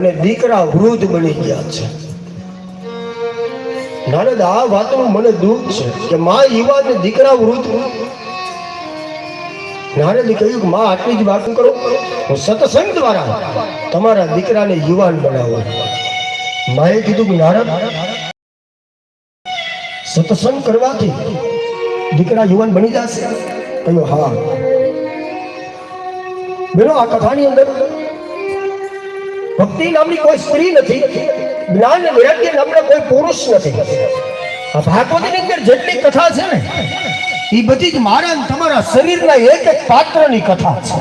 અને દીકરા વૃદ્ધ બની ગયા છે. નારદ, આ વાતનું મને દુઃખ છે કે માં યુવાન ને દીકરા વૃદ્ધ નારદે કહ્યું કે માં, આટલી જ વાત કરો. હું સત્સંગ દ્વારા તમારા દીકરાને યુવાન બનાવો. માએ કીધું કે નારદ, સત્સંગ કરવાથી દીકરા યુવાન બની જશે? કહ્યું, હા. બેનો, આ કથાની અંદર ભક્તિ નામની કોઈ સ્ત્રી નથી, જ્ઞાન અને વૈરાગ્ય કોઈ પુરુષ નથી. આ ભાગવતની અંદર જેટલી કથા છે ને, એ બધી જ મારા તમારા શરીરના એક એક પાત્રની કથા છે.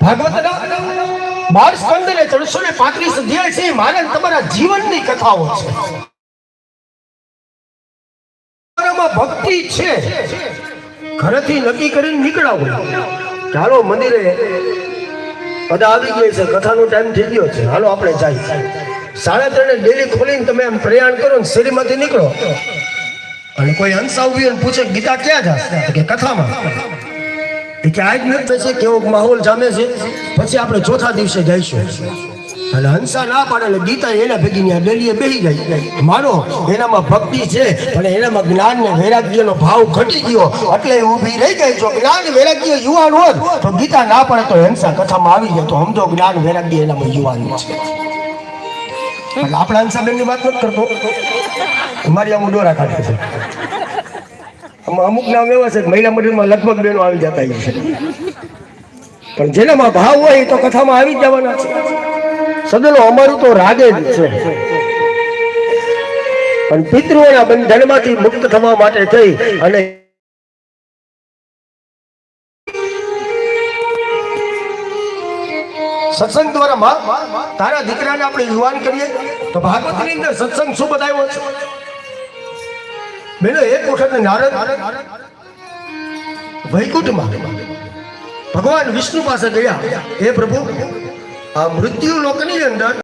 ભાગવતના બાર સ્કંદ ને ત્રણસો ને પાંત્રીસ અધ્યાય છે મારા તમારા જીવનની કથાઓ છે. ભક્તિ છે. ઘરેથી નક્કી કરીને નીકળાવું. ચાલો મંદિરે બધા આવી ગઈ છે. કથાનો ટાઈમ થઈ ગયો છે. હાલો, આપણે જાય. સાડા ત્રણે ડેલી ખોલીને તમે આમ પ્રયાણ કરો ને શેરીમાંથી નીકળો. અને કોઈ હંસ આવી અને પૂછે ગીતા ક્યાં જા? કે કથામાં. કે આજ નથી થશે કેવો માહોલ જામે છે. પછી આપણે ચોથા દિવસે જઈશું. અને હંસા ના પાડે એટલે ગીતા એના ભેગી ત્યાં ડલીએ બેસી જાય. માનો, એનામાં ભક્તિ છે, પણ એનામાં જ્ઞાન ને વૈરાગ્યનો ભાવ ઘટી ગયો. એટલે ઊભી રહી ગઈ. જો જ્ઞાન વૈરાગ્ય યુવાન હોત, તો ગીતા ના પડે તો હંસા કથામાં આવી જાય. તો સમજો, જ્ઞાન વૈરાગ્ય એનામાં યુવાન છે. એટલે આપણે હંસાબેનની વાત નથી કરતો. મારી આમ ડોરા કાઢે છે. અમુક નામ એવા છે મહિલા મંડળમાં લગભગ બેનો આવી જતા છે. પણ જેનામાં ભાવ હોય તો કથામાં આવી જ જવાના છે. સદલો અમારું તો રાગે જ છે. પણ પિતૃઓના બંધનમાંથી મુક્ત થવા માટે થઈ અને સત્સંગ દ્વારા તારા દીકરાને આપણે યુવાન કરીએ તો ભાગવતની અંદર સત્સંગ શું બતાવ્યો છે? બેનો એક વખત નારદ વૈકુંઠમાં ભગવાન વિષ્ણુ પાસે ગયા. હે પ્રભુ આ મૃત્યુ લોકની અંદર